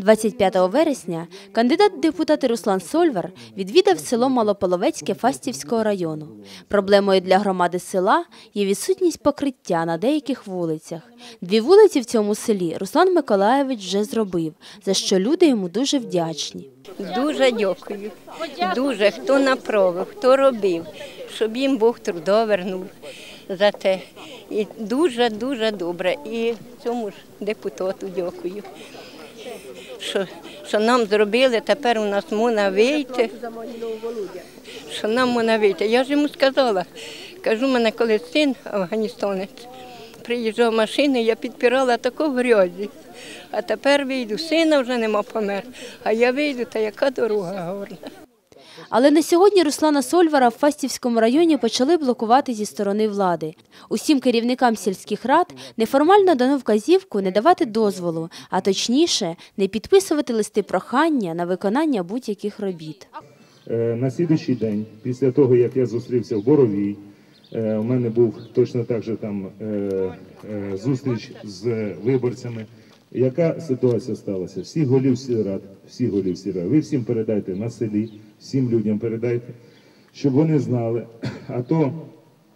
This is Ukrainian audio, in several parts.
25 вересня кандидат депутати Руслан Сольвар відвідав село Малополовецьке Фастівського району. Проблемою для громади села є відсутність покриття на деяких вулицях. Дві вулиці в цьому селі Руслан Миколаєвич вже зробив, за що люди йому дуже вдячні. Дуже дякую. Дуже хто направив, хто робив, щоб їм Бог трудо вернув за те. І дуже дуже добре. І цьому ж депутату дякую. Що, що нам зробили, тепер у нас можна вийти. Що нам можна вийти. Я ж йому сказала, кажу, мене коли син афганістанець. Приїжджав машиною, я підпирала таку в грязі. А тепер вийду, сина вже нема помер. А я вийду, та яка дорога гарна. Але на сьогодні Руслана Сольвара в Фастівському районі почали блокувати зі сторони влади. Усім керівникам сільських рад неформально дано вказівку не давати дозволу, а точніше, не підписувати листи прохання на виконання будь-яких робіт. Е, На слідуючий день, після того, як я зустрівся в Боровій, е, у мене був точно так же там е, е, зустріч з виборцями. Яка ситуація сталася? Всі голів сільрад, всі голів сільрад, ви всім передайте на селі, всім людям передайте, щоб вони знали. А то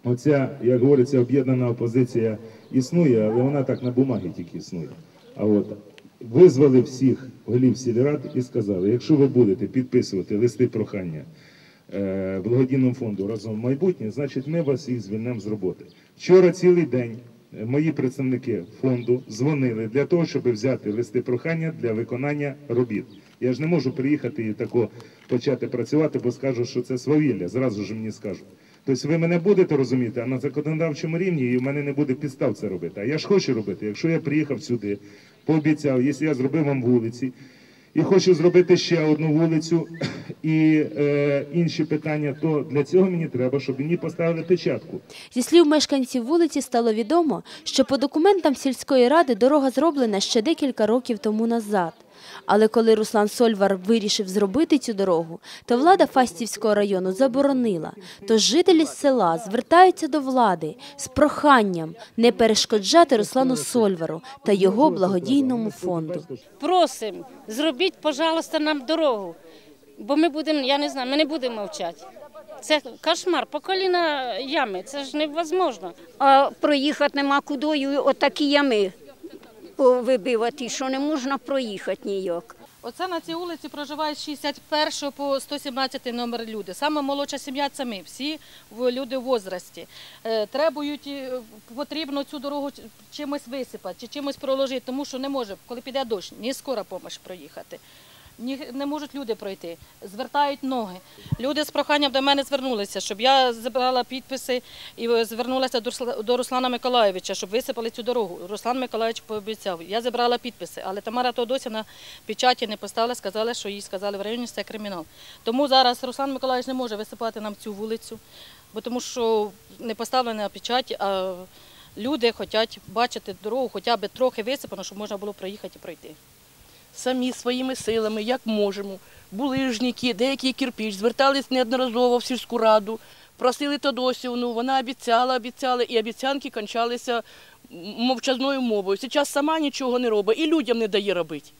оця, як говориться, об'єднана опозиція існує, але вона так на бумагі тільки існує. А от визвали всіх голів сільрад і сказали, якщо ви будете підписувати листи прохання е, благодійному фонду разом в майбутнє, значить ми вас і звільнемо з роботи. Вчора цілий день мої представники фонду дзвонили для того, щоб взяти листи прохання для виконання робіт. Я ж не можу приїхати і тако почати працювати, бо скажу, що це свавілля, зразу ж мені скажуть. Тобто ви мене будете розуміти, а на законодавчому рівні і в мене не буде підстав це робити. А я ж хочу робити. Якщо я приїхав сюди, пообіцяв, якщо я зробив вам вулиці, і хочу зробити ще одну вулицю і е, інші питання, то для цього мені треба, щоб мені поставили печатку. Зі слів мешканців вулиці стало відомо, що по документам сільської ради дорога зроблена ще декілька років тому назад. Але коли Руслан Сольвар вирішив зробити цю дорогу, то влада Фастівського району заборонила. Тож жителі села звертаються до влади з проханням не перешкоджати Руслану Сольвару та його благодійному фонду. Просимо, зробіть, пожалуйста, нам дорогу. Бо ми будемо, я не знаю, ми не будемо мовчати. Це кошмар, по коліна ями, це ж невозможно. а проїхати нема кудою, отакі ями повибивати, що не можна проїхати ніяк. Оце на цій вулиці проживають з 61 по 117 номер люди. Саме молодша сім'я це ми, всі люди в возрасті. Е, Требують, е, потрібно цю дорогу чимось висипати чи чимось проложити, тому що не може, коли піде дощ, ні скора допомога проїхати. Не можуть люди пройти, звертають ноги. Люди з проханням до мене звернулися, щоб я забрала підписи і е, звернулася до Руслана Миколаєвича, щоб висипали цю дорогу. Руслан Миколаївич пообіцяв. Я забрала підписи, але Тамара Тодосівна печаті не поставила, сказали, що їй сказали в районі це кримінал. Тому зараз Руслан Миколаївич не може висипати нам цю вулицю, бо тому що не поставлена печаті, а люди хочуть бачити дорогу, хоча б трохи висипано, щоб можна було проїхати і пройти. Самі своїми силами, як можемо. Булижники, деякий кирпіч, звертались неодноразово в сільську раду, просили Тодосівну, вона обіцяла, обіцяла, і обіцянки кончалися мовчазною мовою. Зараз сама нічого не робить і людям не дає робити.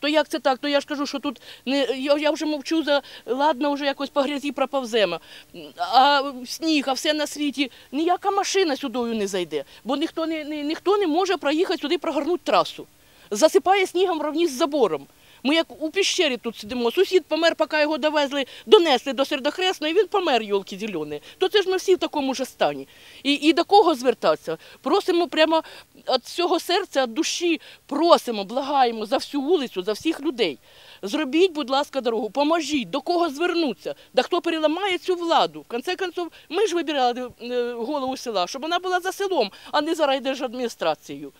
То як це так? То я ж кажу, що тут не я, вже мовчу за ладно, вже якось по грязі проповземо. А сніг, а все на світі, ніяка машина сюдою не зайде, бо ніхто не, ніхто не може проїхати сюди, прогорнути трасу. Засипає снігом равні з забором. Ми як у піщері тут сидимо. Сусід помер, поки його довезли, донесли до Сердохресної, він помер, йолки зелені. То це ж ми всі в такому ж стані. І, і до кого звертатися? Просимо прямо від всього серця, від душі, просимо, благаємо за всю вулицю, за всіх людей. Зробіть, будь ласка, дорогу, поможіть, до кого звернутися, да хто переламає цю владу. В конце концов, ми ж вибирали е, голову села, щоб вона була за селом, а не за райдержадміністрацією.